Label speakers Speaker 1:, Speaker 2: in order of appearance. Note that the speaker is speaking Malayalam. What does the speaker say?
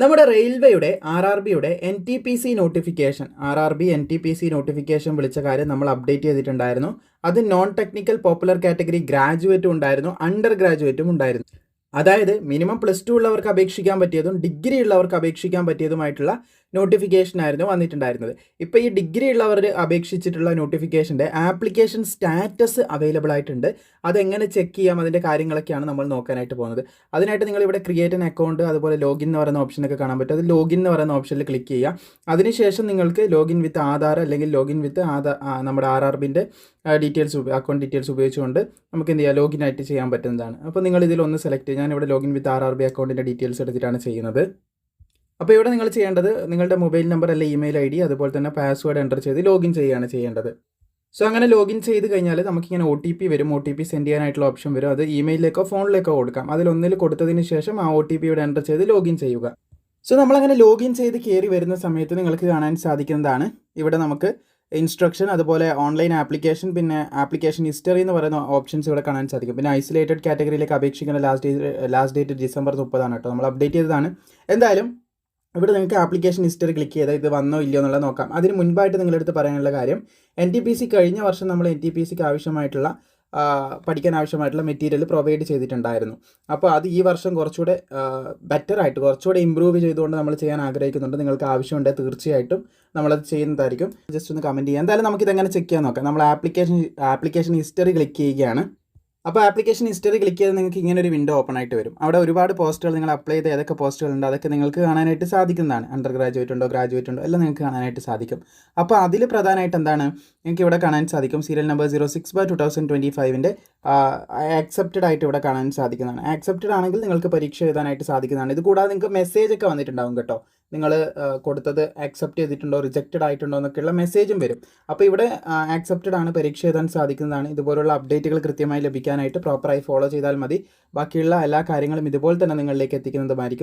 Speaker 1: നമ്മുടെ റെയിൽവേയുടെ ആർ ആർ ബിയുടെ N T P C notification R R B N T P C notification വിളിച്ച കാര്യം നമ്മൾ അപ്ഡേറ്റ് ചെയ്തിട്ടുണ്ടായിരുന്നു. അത് നോൺ ടെക്നിക്കൽ പോപ്പുലർ കാറ്റഗറി ഗ്രാജുവേറ്റും ഉണ്ടായിരുന്നു അണ്ടർ ഗ്രാജുവേറ്റും ഉണ്ടായിരുന്നു. അതായത് മിനിമം പ്ലസ് ടു ഉള്ളവർക്ക് അപേക്ഷിക്കാൻ പറ്റിയതും ഡിഗ്രി ഉള്ളവർക്ക് അപേക്ഷിക്കാൻ പറ്റിയതുമായിട്ടുള്ള നോട്ടിഫിക്കേഷൻ ആയിരുന്നു വന്നിട്ടുണ്ടായിരുന്നത്. ഇപ്പോൾ ഈ ഡിഗ്രി ഉള്ളവർ അപേക്ഷിച്ചിട്ടുള്ള നോട്ടിഫിക്കേഷന്റെ ആപ്ലിക്കേഷൻ സ്റ്റാറ്റസ് അവൈലബിൾ ആയിട്ടുണ്ട്. അതെങ്ങനെ ചെക്ക് ചെയ്യാം? അതിന്റെ കാര്യങ്ങളൊക്കെയാണ് നമ്മൾ നോക്കാനായിട്ട് പോകുന്നത്. അതിനായിട്ട് നിങ്ങൾ ഇവിടെ ക്രിയേറ്റ് ആൻ അക്കൗണ്ട് അതുപോലെ ലോഗിൻ എന്ന് പറയുന്ന ഓപ്ഷനൊക്കെ കാണാൻ പറ്റും. അത് ലോഗിൻ എന്ന് പറയുന്ന ഓപ്ഷനിൽ ക്ലിക്ക് ചെയ്യുക. അതിനുശേഷം നിങ്ങൾക്ക് ലോഗിൻ വിത്ത് ആധാർ അല്ലെങ്കിൽ ലോഗിൻ വിത്ത് ആധാർ നമ്മുടെ ആർ ആർ ബിന്റെ ഡീറ്റെയിൽസ് അക്കൗണ്ട് ഡീറ്റെയിൽസ് ഉപയോഗിച്ചുകൊണ്ട് നമുക്ക് എന്ത് ചെയ്യാം? ലോഗിൻ ആയിട്ട് ചെയ്യാൻ പറ്റുന്നതാണ്. അപ്പോൾ നിങ്ങൾ ഇതിലൊന്ന് സെലക്ട് ചെയ്യുക ഞാൻ ഇവിടെ login with R R B അക്കൗണ്ടിന്റെ ഡീറ്റെയിൽസ് എടുത്തിട്ടാണ് ചെയ്യുന്നത്. അപ്പോൾ ഇവിടെ നിങ്ങൾ ചെയ്യേണ്ടത് നിങ്ങളുടെ മൊബൈൽ നമ്പർ അല്ലെ ഇമെയിൽ ഐ ഡി അതുപോലെ തന്നെ പാസ്വേഡ് എന്റർ ചെയ്ത് ലോഗിൻ ചെയ്യുകയാണ് ചെയ്യേണ്ടത്. സോ അങ്ങനെ ലോഗിൻ ചെയ്ത് കഴിഞ്ഞാൽ നമുക്കിങ്ങനെ ഒ ടി പി വരും. ഒ ടി പി സെൻഡ് ചെയ്യാനായിട്ടുള്ള ഓപ്ഷൻ വരും. അത് ഇമെയിലിലേക്കോ ഫോണിലേക്കോ കൊടുക്കാം. അതിലൊന്നിൽ കൊടുത്തതിന് ശേഷം ആ ഒ ടി പി ഇവിടെ എന്റർ ചെയ്ത് ലോഗിൻ ചെയ്യുക. സോ നമ്മളങ്ങനെ ലോഗിൻ ചെയ്ത് കയറി വരുന്ന സമയത്ത് നിങ്ങൾക്ക് കാണാൻ സാധിക്കുന്നതാണ്. ഇവിടെ നമുക്ക് ഇൻസ്ട്രക്ഷൻ അതുപോലെ ഓൺലൈൻ ആപ്ലിക്കേഷൻ പിന്നെ ആപ്ലിക്കേഷൻ ഹിസ്റ്ററി എന്ന് പറയുന്ന ഓപ്ഷൻസ് ഇവിടെ കാണാൻ സാധിക്കും. പിന്നെ ഐസൊലേറ്റഡ് കാറ്റഗറിയിലേക്ക് അപേക്ഷിക്കുന്ന last date last date December മുപ്പതാണ് കേട്ടോ. നമ്മൾ അപ്ഡേറ്റ് ചെയ്തതാണ്. എന്തായാലും ഇവിടെ നിങ്ങൾക്ക് ആപ്ലിക്കേഷൻ ഹിസ്റ്ററി ക്ലിക്ക് ചെയ്താൽ ഇത് വന്നോ ഇല്ലയോ എന്നുള്ളത് നോക്കാം. അതിന് മുൻപായിട്ട് നിങ്ങളെടുത്ത് പറയാനുള്ള കാര്യം എൻ ടി പി സി കഴിഞ്ഞ വർഷം നമ്മൾ എൻ ടി പി സിക്ക് ആവശ്യമായിട്ടുള്ള പഠിക്കാൻ ആവശ്യമായിട്ടുള്ള മെറ്റീരിയൽ പ്രൊവൈഡ് ചെയ്തിട്ടുണ്ടായിരുന്നു. അപ്പോൾ അത് ഈ വർഷം കുറച്ചുകൂടെ ബെറ്റർ ആയിട്ട് കുറച്ചുകൂടെ ഇമ്പ്രൂവ് ചെയ്തുകൊണ്ട് നമ്മൾ ചെയ്യാൻ ആഗ്രഹിക്കുന്നുണ്ട്. നിങ്ങൾക്ക് ആവശ്യമുണ്ടെങ്കിൽ തീർച്ചയായിട്ടും നമ്മളത് ചെയ്യുന്നതായിരിക്കും. ജസ്റ്റ് ഒന്ന് കമന്റ് ചെയ്യാം. എന്തായാലും നമുക്കിതെങ്ങനെ ചെക്ക് ചെയ്യാൻ നോക്കാം. നമ്മൾ ആപ്ലിക്കേഷൻ ആപ്ലിക്കേഷൻ ഹിസ്റ്ററി ക്ലിക്ക് ചെയ്യുകയാണ്. അപ്പോൾ ആപ്ലിക്കേഷൻ ഹിസ്റ്ററി ക്ലിക്ക് ചെയ്ത് നിങ്ങൾക്ക് ഇങ്ങനെ ഒരു വിൻഡോ ഓപ്പൺ ആയിട്ട് വരും. അവിടെ ഒരുപാട് പോസ്റ്റുകൾ നിങ്ങൾ അപ്ലൈ ചെയ്ത് ഏതൊക്കെ പോസ്റ്റുകൾ ഉണ്ട് അതൊക്കെ നിങ്ങൾക്ക് കാണാനായിട്ട് സാധിക്കുന്നതാണ്. അണ്ടർ ഗ്രാജുവേറ്റ് ഉണ്ടോ ഗ്രാജുവേറ്റ് ഉണ്ടോ എല്ലാം നിങ്ങൾക്ക് കാണാനായിട്ട് സാധിക്കും. അപ്പോൾ അതിൽ പ്രധാനമായിട്ട് എന്താണ്? നിങ്ങൾക്ക് ഇവിടെ കാണാൻ സാധിക്കും. Serial number zero six by two thousand twenty ഫൈവിന്റെ accepted ആയിട്ട് ഇവിടെ കാണാൻ സാധിക്കുന്നതാണ്. ആക്സെപ്റ്റഡ് ആണെങ്കിൽ നിങ്ങൾക്ക് പരീക്ഷ എഴുതാനായിട്ട് സാധിക്കുന്നതാണ്. ഇത് കൂടാതെ നിങ്ങൾക്ക് മെസ്സേജ് ഒക്കെ വന്നിട്ടുണ്ടാവും കേട്ടോ. നിങ്ങൾ കൊടുത്തത് ആക്സെപ്റ്റ് ചെയ്തിട്ടുണ്ടോ റിജക്റ്റഡ് ആയിട്ടുണ്ടോ എന്നൊക്കെയുള്ള മെസ്സേജും വരും. അപ്പോൾ ഇവിടെ ആക്സെപ്റ്റഡ് ആണ് പരീക്ഷ എഴുതാൻ സാധിക്കുന്നതാണ്. ഇതുപോലുള്ള അപ്ഡേറ്റുകൾ കൃത്യമായി ലഭിക്കാനായിട്ട് പ്രോപ്പറായി ഫോളോ ചെയ്താൽ മതി. ബാക്കിയുള്ള എല്ലാ കാര്യങ്ങളും ഇതുപോലെ തന്നെ നിങ്ങളിലേക്ക് എത്തിക്കുന്നതുമായിരിക്കും.